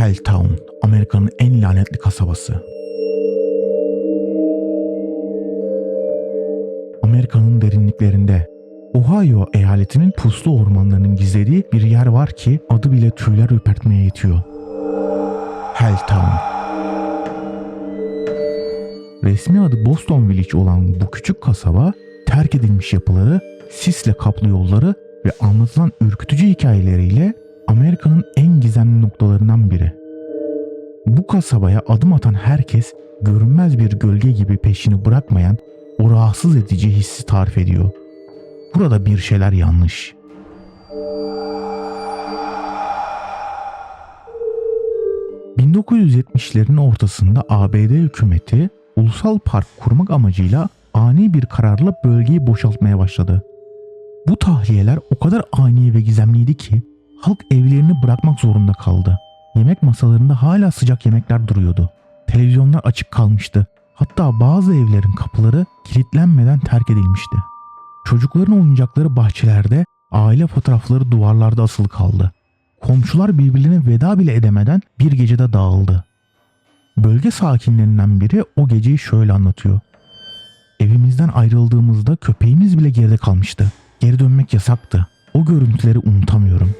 Helltown, Amerika'nın en lanetli kasabası. Amerika'nın derinliklerinde Ohio eyaletinin puslu ormanlarının gizlediği bir yer var ki adı bile tüyler ürpertmeye yetiyor. Helltown. Resmi adı Boston Village olan bu küçük kasaba terk edilmiş yapıları, sisle kaplı yolları ve anlatılan ürkütücü hikayeleriyle Amerika'nın en gizemli noktalarından biri. Bu kasabaya adım atan herkes görünmez bir gölge gibi peşini bırakmayan o rahatsız edici hissi tarif ediyor. Burada bir şeyler yanlış. ...1970'lerin ortasında ABD hükümeti ulusal park kurmak amacıyla ani bir kararla bölgeyi boşaltmaya başladı. Bu tahliyeler o kadar ani ve gizemliydi ki halk evlerini bırakmak zorunda kaldı. Yemek masalarında hala sıcak yemekler duruyordu. Televizyonlar açık kalmıştı. Hatta bazı evlerin kapıları kilitlenmeden terk edilmişti. Çocukların oyuncakları bahçelerde, aile fotoğrafları duvarlarda asılı kaldı. Komşular birbirine veda bile edemeden bir gecede dağıldı. Bölge sakinlerinden biri o geceyi şöyle anlatıyor. Evimizden ayrıldığımızda köpeğimiz bile geride kalmıştı. Geri dönmek yasaktı. O görüntüleri unutamıyorum.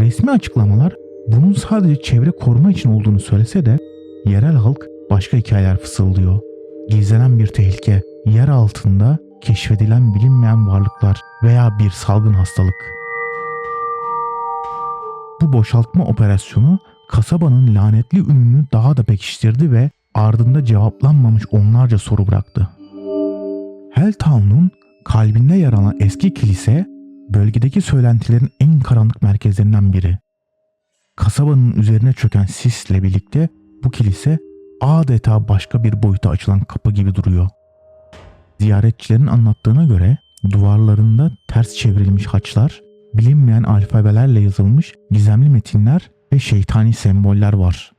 Resmi açıklamalar bunun sadece çevre koruma için olduğunu söylese de yerel halk başka hikayeler fısıldıyor. Gizlenen bir tehlike, yer altında keşfedilen bilinmeyen varlıklar veya bir salgın hastalık. Bu boşaltma operasyonu kasabanın lanetli ününü daha da pekiştirdi ve ardında cevaplanmamış onlarca soru bıraktı. Helltown'un kalbinde yer alan eski kilise bölgedeki söylentilerin en karanlık merkezlerinden biri. Kasabanın üzerine çöken sisle birlikte bu kilise adeta başka bir boyuta açılan kapı gibi duruyor. Ziyaretçilerin anlattığına göre duvarlarında ters çevrilmiş haçlar, bilinmeyen alfabelerle yazılmış gizemli metinler ve şeytani semboller var.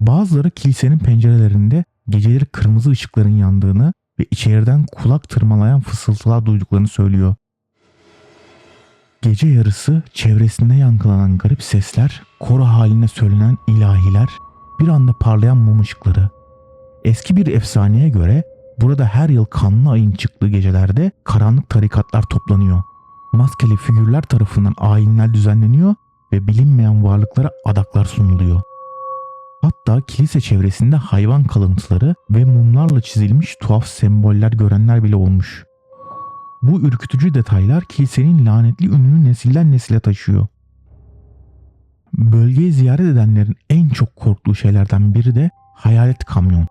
Bazıları kilisenin pencerelerinde geceleri kırmızı ışıkların yandığını ve içeriden kulak tırmalayan fısıltılar duyduklarını söylüyor. Gece yarısı çevresinde yankılanan garip sesler, koro haline söylenen ilahiler, bir anda parlayan mum ışıkları. Eski bir efsaneye göre burada her yıl kanlı ayın çıktığı gecelerde karanlık tarikatlar toplanıyor. Maskeli figürler tarafından ayinler düzenleniyor ve bilinmeyen varlıklara adaklar sunuluyor. Hatta kilise çevresinde hayvan kalıntıları ve mumlarla çizilmiş tuhaf semboller görenler bile olmuş. Bu ürkütücü detaylar kilisenin lanetli ününü nesilden nesile taşıyor. Bölgeyi ziyaret edenlerin en çok korktuğu şeylerden biri de hayalet kamyon.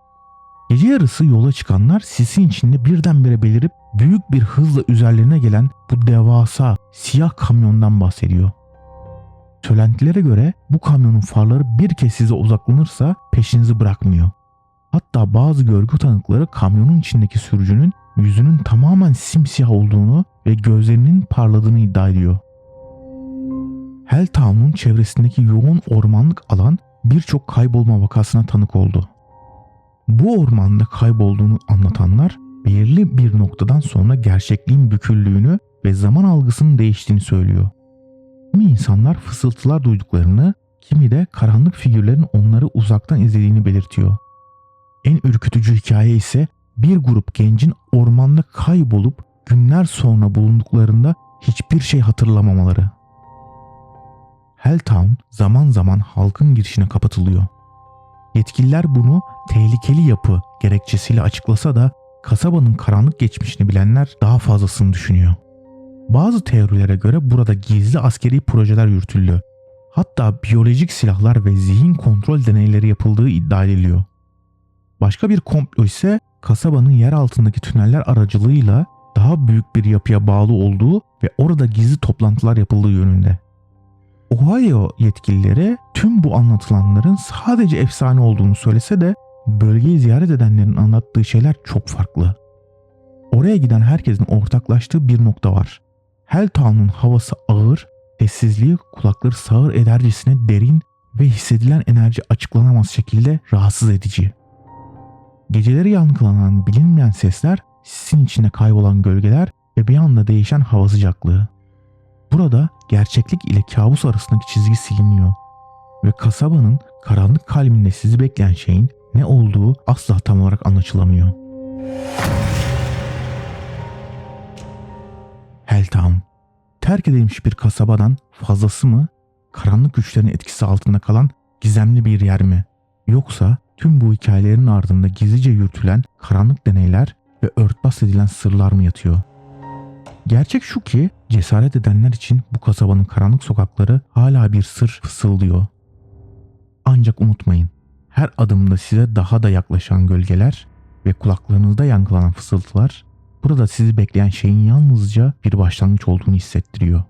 Gece yarısı yola çıkanlar sisin içinde birdenbire belirip büyük bir hızla üzerlerine gelen bu devasa siyah kamyondan bahsediyor. Söylentilere göre bu kamyonun farları bir kez size uzaklanırsa peşinizi bırakmıyor. Hatta bazı görgü tanıkları kamyonun içindeki sürücünün yüzünün tamamen simsiyah olduğunu ve gözlerinin parladığını iddia ediyor. Helltown'un çevresindeki yoğun ormanlık alan birçok kaybolma vakasına tanık oldu. Bu ormanda kaybolduğunu anlatanlar belirli bir noktadan sonra gerçekliğin büküldüğünü ve zaman algısının değiştiğini söylüyor. Kimi insanlar fısıltılar duyduklarını, kimi de karanlık figürlerin onları uzaktan izlediğini belirtiyor. En ürkütücü hikaye ise bir grup gencin ormanda kaybolup günler sonra bulunduklarında hiçbir şey hatırlamamaları. Helltown zaman zaman halkın girişine kapatılıyor. Yetkililer bunu tehlikeli yapı gerekçesiyle açıklasa da kasabanın karanlık geçmişini bilenler daha fazlasını düşünüyor. Bazı teorilere göre burada gizli askeri projeler yürütülüyor. Hatta biyolojik silahlar ve zihin kontrol deneyleri yapıldığı iddia ediliyor. Başka bir komplo ise kasabanın yer altındaki tüneller aracılığıyla daha büyük bir yapıya bağlı olduğu ve orada gizli toplantılar yapıldığı yönünde. Ohio yetkilileri tüm bu anlatılanların sadece efsane olduğunu söylese de bölgeyi ziyaret edenlerin anlattığı şeyler çok farklı. Oraya giden herkesin ortaklaştığı bir nokta var. Helltown'un havası ağır, sessizliği kulakları sağır edercesine derin ve hissedilen enerji açıklanamaz şekilde rahatsız edici. Geceleri yankılanan bilinmeyen sesler, sisin içinde kaybolan gölgeler ve bir anda değişen hava sıcaklığı. Burada gerçeklik ile kabus arasındaki çizgi siliniyor. ve kasabanın karanlık kalbinde sizi bekleyen şeyin ne olduğu asla tam olarak anlaşılamıyor. Helltown terk edilmiş bir kasabadan fazlası mı? Karanlık güçlerin etkisi altında kalan gizemli bir yer mi? Yoksa tüm bu hikayelerin ardında gizlice yürütülen karanlık deneyler ve örtbas edilen sırlar mı yatıyor? Gerçek şu ki cesaret edenler için bu kasabanın karanlık sokakları hala bir sır fısıldıyor. Ancak unutmayın, her adımda size daha da yaklaşan gölgeler ve kulaklarınızda yankılanan fısıltılar burada sizi bekleyen şeyin yalnızca bir başlangıç olduğunu hissettiriyor.